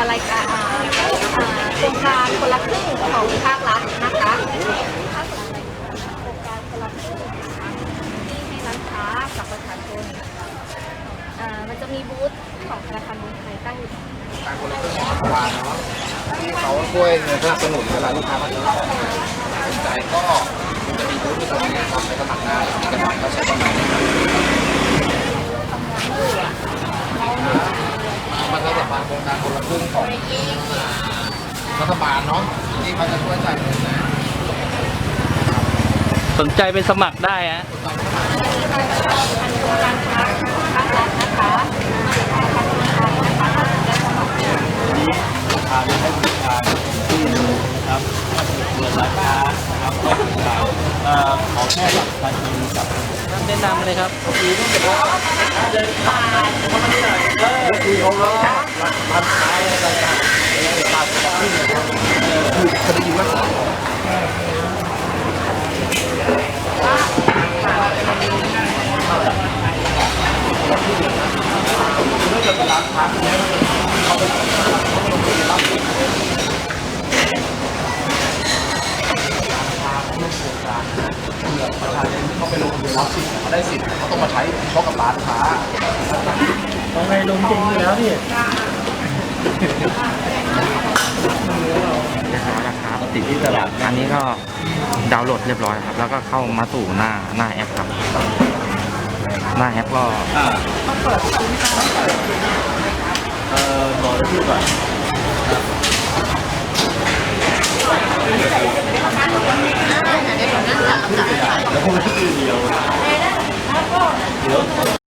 โบรชัวร์รายการอ่าอ่าโครงการคนละครึ่งของภาครัฐนะคะถ้าสนใจโครงการคนละครึ่งนะคะที่ให้ร้านค้ากับประชาชนมันจะมีบูธของธนาคารกรุงไทยตั้งอยู่การคนละครึ่งของรัฐบาลเนาะที่เขาช่วยเงินสนับสนุนเวลาลูกค้ามาซื้อของสนใจก็จะมีบูธที่ตรงนี้ครับไปสมัครได้มีกระดาษก็ใช้ประมาณนี้มาทำสัมพันธ์โครงการคนละครึ่งของรัฐบาลเนาะที่เขาจะช่วยจ่ายเงินนะสนใจไปสมัครได้ฮะอันโครงการค้าภาครัฐนะคะธนาคารกรุงไทยนะคะได้สมัครทางให้บริการที่นะครับเปิดร้านค้านะครับก็บริการเอ่อขอแค่บัตรประชาชนกับแนะนำเลยครับคือเขาร้านร้านค้าอะไรต่างๆตามที่นะครับคือเคยได้ยินว่าประชาชนที่ เขาไปลงทะเบียนรับสิทธิ์เขาได้สิทธิ์เขาต้องมาใช้เพราะกับร้านค้า ต้องให้ลงจริงอยู่แล้วนี่เรียบร้อยแล้วครับติดที่ตลาดอันนี้ก็ดาวน์โหลดเรียบร้อยครับ แล้วก็เข้ามาสู่หน้าหน้าแอปครับ หน้าแอปก็อ่าเอ่อบอกได้ที่ก่อนแล้วพวกนี้คือเดียว